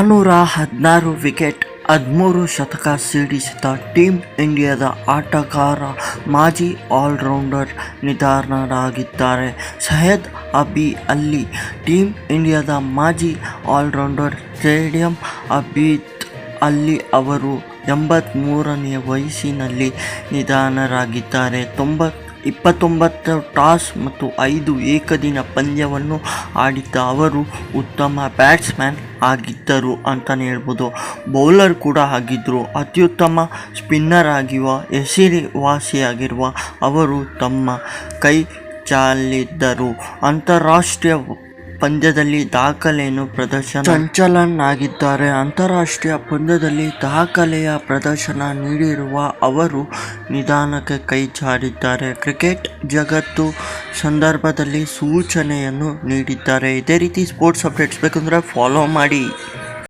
ನಾನ್ನೂರ ಹದಿನಾರು ವಿಕೆಟ್, ಹದಿಮೂರು ಶತಕ ಸಿಡಿಸಿದ ಟೀಮ್ ಇಂಡಿಯಾದ ಆಟಗಾರ, ಮಾಜಿ ಆಲ್ರೌಂಡರ್ ನಿಧನರಾಗಿದ್ದಾರೆ. ಸೈಯದ್ ಅಬಿ ಅಲ್ಲಿ ಟೀಮ್ ಇಂಡಿಯಾದ ಮಾಜಿ ಆಲ್ರೌಂಡರ್ ಸ್ಟೇಡಿಯಂ ಅಬೀತ್ ಅಲ್ಲಿ ಅವರು ಎಂಬತ್ತ್ಮೂರನೆಯ ವಯಸ್ಸಿನಲ್ಲಿ ನಿಧನರಾಗಿದ್ದಾರೆ. ತೊಂಬತ್, ಇಪ್ಪತ್ತೊಂಬತ್ತು ಟಾಸ್ ಮತ್ತು ಐದು ಏಕದಿನ ಪಂದ್ಯವನ್ನು ಆಡಿದ್ದ ಅವರು ಉತ್ತಮ ಬ್ಯಾಟ್ಸ್ಮನ್ ಆಗಿದ್ದರು ಅಂತಲೇ ಹೇಳ್ಬೋದು. ಬೌಲರ್ ಕೂಡ ಆಗಿದ್ದರು. ಅತ್ಯುತ್ತಮ ಸ್ಪಿನ್ನರ್ ಆಗಿರುವ ಹೆಸರುವಾಸಿಯಾಗಿರುವ ಅವರು ತಮ್ಮ ಕೈ ಚಾಲಿದ್ದರು. ಅಂತಾರಾಷ್ಟ್ರೀಯ ಪಂದ್ಯದಲ್ಲಿ ದಾಖಲೆಯನ್ನು ಪ್ರದರ್ಶನ ಚಂಚಲನಾಗಿದ್ದಾರೆ. ಅಂತಾರಾಷ್ಟ್ರೀಯ ಪಂದ್ಯದಲ್ಲಿ ದಾಖಲೆಯ ಪ್ರದರ್ಶನ ನೀಡಿರುವ ಅವರು ನಿಧಾನಕ್ಕೆ ಕೈ ಜಾರಿದ್ದಾರೆ ಕ್ರಿಕೆಟ್ ಜಗತ್ತು ಸಂದರ್ಭದಲ್ಲಿ ಸೂಚನೆಯನ್ನು ನೀಡಿದ್ದಾರೆ. ಇದೇ ರೀತಿ ಸ್ಪೋರ್ಟ್ಸ್ ಅಪ್ಡೇಟ್ಸ್ ಬೇಕಂದರೆ ಫಾಲೋ ಮಾಡಿ.